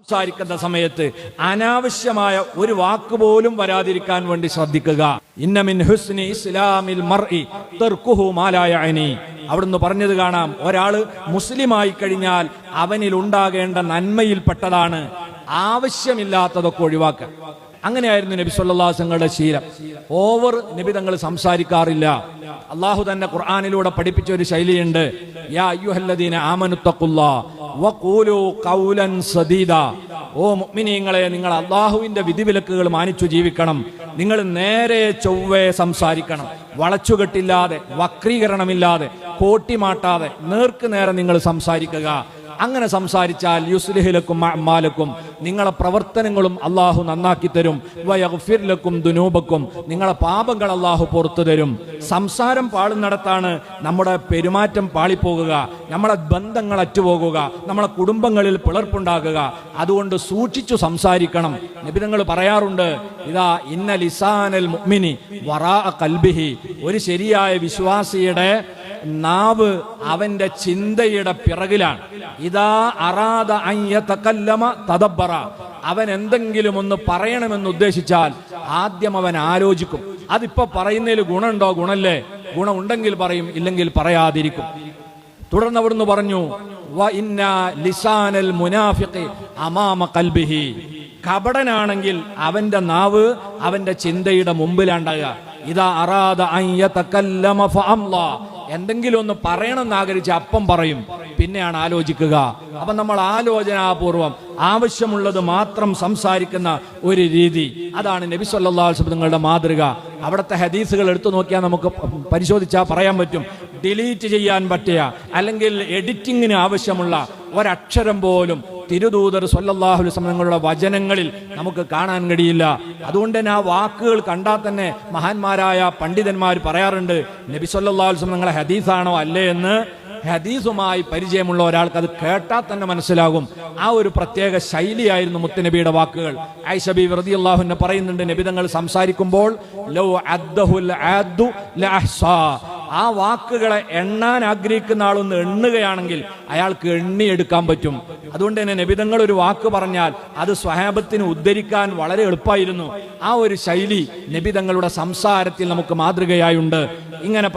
സംസാരിക്കുന്ന സമയത്ത് അനാവശ്യമായ ഒരു വാക്ക് പോലും വരാതിരിക്കാൻ വേണ്ടി ശ്രദ്ധിക്കുക. ഇന്നമിൻ ഹുസ്നി ഇസ്ലാമിൽ മർഇ തെർക്കുഹു മാലായ അനി അവിടുന്ന് പറഞ്ഞത് കാണാം ഒരാൾ മുസ്ലിമായി കഴിഞ്ഞാൽ അവനിൽ ഉണ്ടാകേണ്ട നന്മയിൽപ്പെട്ടതാണ്. ആവശ്യമില്ലാത്തതൊക്കെ ഒഴിവാക്കുക. അങ്ങനെയായിരുന്നു നബി സല്ലാസങ്ങളുടെ ശീലം. ഓവർ നബി തങ്ങൾ സംസാരിക്കാറില്ല. അള്ളാഹു തന്നെ ഖുർആാനിലൂടെ പഠിപ്പിച്ച ഒരു ശൈലിയുണ്ട്. യാ അയ്യുഹല്ലദീന സദീദ. ഓ നിങ്ങൾ അള്ളാഹുവിന്റെ വിധിവിലക്കുകൾ മാനിച്ചു ജീവിക്കണം. നിങ്ങൾ നേരെ ചൊവ്വേ സംസാരിക്കണം. വളച്ചുകെട്ടില്ലാതെ വക്രീകരണമില്ലാതെ കോട്ടിമാട്ടാതെ നേർക്ക് നേരെ നിങ്ങൾ സംസാരിക്കുക. അങ്ങനെ സംസാരിച്ചാൽ യുസ്ലിഹിലക്കും അമ്മാലക്കും നിങ്ങളെ പ്രവർത്തനങ്ങളും അള്ളാഹു നന്നാക്കി തരും. വയഫിർലക്കും ദുനൂബക്കും നിങ്ങളെ പാപങ്ങൾ അള്ളാഹു പുറത്തു തരും. സംസാരം പാടുന്നിടത്താണ് നമ്മുടെ പെരുമാറ്റം പാളിപ്പോകുക നമ്മളെ ബന്ധങ്ങൾ അറ്റുപോകുക നമ്മളെ കുടുംബങ്ങളിൽ പിളർപ്പുണ്ടാകുക. അതുകൊണ്ട് സൂക്ഷിച്ചു സംസാരിക്കണം. നിബിധങ്ങൾ പറയാറുണ്ട് ഇതാ ഇന്ന ലിസാനൽ മുഅ്മിനി വറാ കൽബിഹി. ഒരു ശരിയായ വിശ്വാസിയുടെ നാവ് അവന്റെ ചിന്തയുടെ പിറകിലാണ്. ഇതാ അറാദ തദബ്ബറ. അവൻ എന്തെങ്കിലും ഒന്ന് പറയണമെന്ന് ഉദ്ദേശിച്ചാൽ ആദ്യം അവൻ ആലോചിക്കും. അതിപ്പോ പറയുന്നതിൽ ഗുണമുണ്ടോ? ഗുണല്ലേ? ഗുണമുണ്ടെങ്കിൽ പറയും ഇല്ലെങ്കിൽ പറയാതിരിക്കും. തുടർന്ന് അവിടുന്ന് പറഞ്ഞു ലിസാനൽ അമാമ കൽബിഹി. കപടനാണെങ്കിൽ അവന്റെ നാവ് അവന്റെ ചിന്തയുടെ മുമ്പിലാണ്ടാകുക. ഇതാ അറാദ എന്തെങ്കിലും ഒന്ന് പറയണമെന്ന് ആഗ്രഹിച്ച് അപ്പം പറയും. പിന്നെയാണ് ആലോചിക്കുക. അപ്പം നമ്മൾ ആലോചനാപൂർവം ആവശ്യമുള്ളത് മാത്രം സംസാരിക്കുന്ന ഒരു രീതി. അതാണ് നബി സല്ലാ നിങ്ങളുടെ മാതൃക. അവിടുത്തെ ഹദീസുകൾ എടുത്തു നോക്കിയാൽ നമുക്ക് പരിശോധിച്ചാൽ പറയാൻ പറ്റും. ഡിലീറ്റ് ചെയ്യാൻ പറ്റിയ അല്ലെങ്കിൽ എഡിറ്റിങ്ങിന് ആവശ്യമുള്ള ഒരക്ഷരം പോലും തിരുദൂതർ സല്ലല്ലാഹു അലൈഹി തങ്ങളുടെ വചനങ്ങളിൽ നമുക്ക് കാണാൻ കഴിയില്ല. അതുകൊണ്ട് തന്നെ ആ വാക്കുകൾ കണ്ടാൽ തന്നെ മഹാന്മാരായ പണ്ഡിതന്മാർ പറയാറുണ്ട് നബി സല്ലല്ലാഹു അലൈഹി നിങ്ങളെ ഹദീസാണോ അല്ലേ എന്ന്? ഹദീസുമായി പരിചയമുള്ള ഒരാൾക്ക് അത് കേട്ടാൽ തന്നെ മനസ്സിലാകും. ആ ഒരു പ്രത്യേക ശൈലിയായിരുന്നു മുത്തുനബിയുടെ വാക്കുകൾ. ഐഷബി വെറുതി അള്ളാഹുനെ പറയുന്നുണ്ട് നബിതങ്ങൾ സംസാരിക്കുമ്പോൾ ലോ അദ്ദഹുൽ ആ വാക്കുകളെ എണ്ണാൻ ആഗ്രഹിക്കുന്ന ആളൊന്ന് എണ്ണുകയാണെങ്കിൽ അയാൾക്ക് എണ്ണിയെടുക്കാൻ പറ്റും. അതുകൊണ്ട് തന്നെ നബിതങ്ങൾ ഒരു വാക്ക് പറഞ്ഞാൽ അത് സ്വഹാബത്തിന് ഉദ്ധരിക്കാൻ വളരെ എളുപ്പമായിരുന്നു. ആ ഒരു ശൈലി നബിതങ്ങളുടെ സംസാരത്തിൽ നമുക്ക് മാതൃകയായുണ്ട്. ഇങ്ങനെ